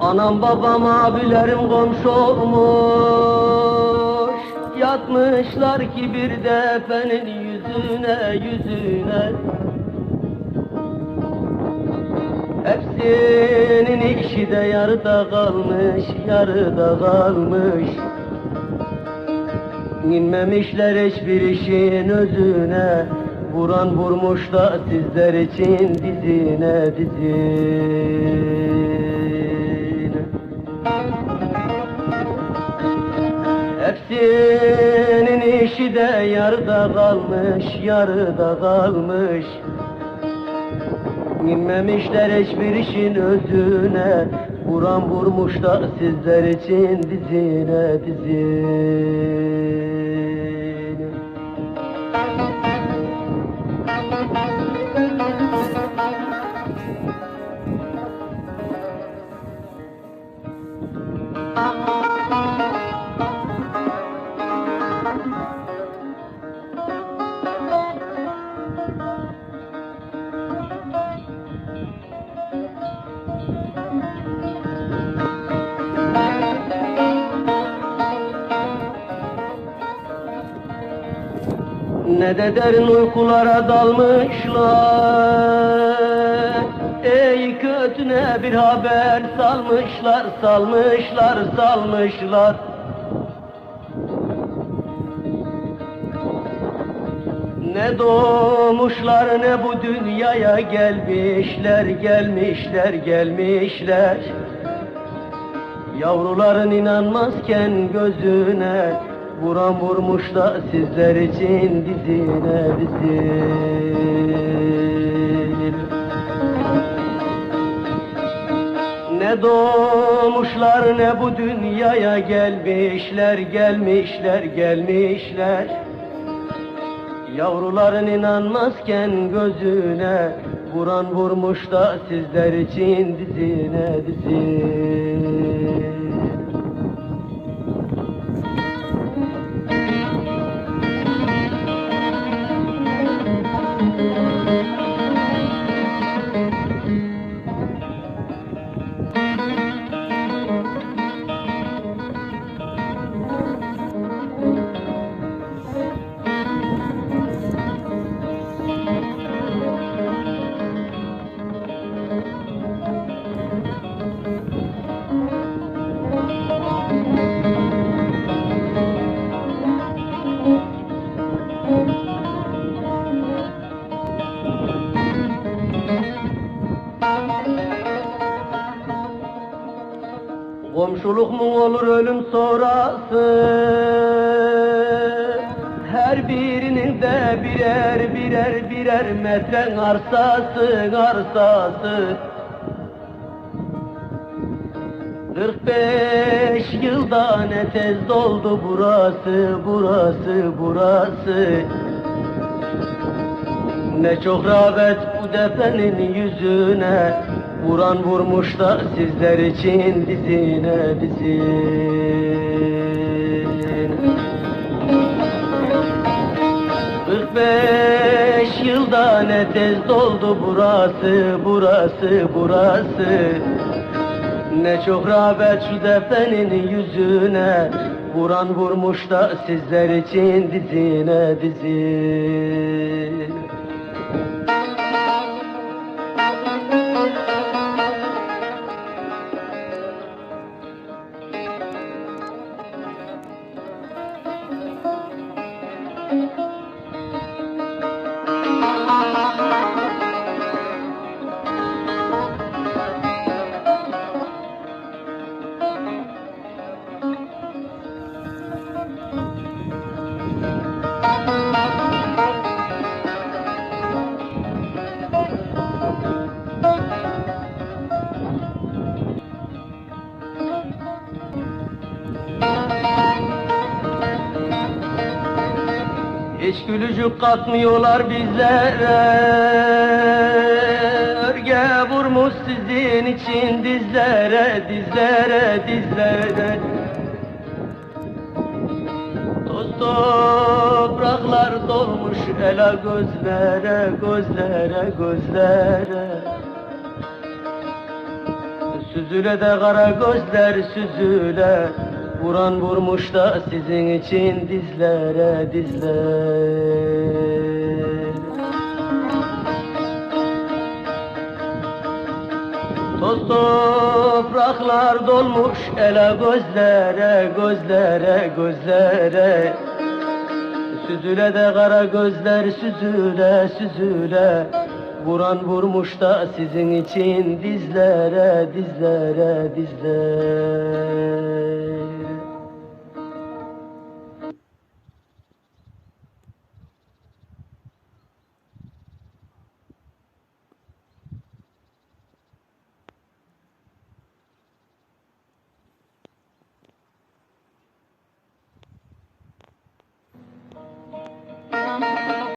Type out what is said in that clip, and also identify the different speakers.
Speaker 1: Anam babam abilerim komşu olmuş. Yatmışlar ki bir defenin yüzüne yüzüne. Hepsinin işi de yarıda kalmış yarıda kalmış. İnmemişler hiçbir işin özüne Vuran vurmuş da sizler için dizine dizine Hepsinin işi de yarıda kalmış yarıda kalmış. İnmemişler hiçbir işin özüne. Vuran vurmuş da sizler için dizine dizine Ne de derin uykulara dalmışlar Ey kötüne bir haber salmışlar Salmışlar salmışlar. Ne doğmuşlar ne bu dünyaya gelmişler Gelmişler gelmişler. Yavruların inanmazken gözüne Vuran vurmuş da sizler için dizine dizine Doğmuşlar ne bu dünyaya gelmişler Gelmişler gelmişler. Yavruların inanmazken gözüne Vuran vurmuş da sizler için dizine dizine Komşuluk mu olur ölüm sonrası? Her birinin de birer birer birer metre arsası arsası. 45 yılda ne tez doldu burası burası burası. Ne çok rağbet bu defenin yüzüne Vuran vurmuş da sizler için dizine dizine. 45 yılda ne tez doldu burası burası burası. Ne çok rağbet şu defenin yüzüne. Vuran vurmuş da sizler için dizine dizine Gülücük katmıyorlar bizlere. Örge vurmuş sizin için dizlere Dizlere dizlere. Toz topraklar dolmuş ela gözlere Gözlere gözlere. Süzüle de kara gözler süzüle Vuran vurmuş da sizin için dizlere dizlere Toz topraklar dolmuş ele gözlere gözlere gözlere. Süzüle de kara gözler süzüle süzüle. Vuran vurmuş da sizin için dizlere dizlere dizlere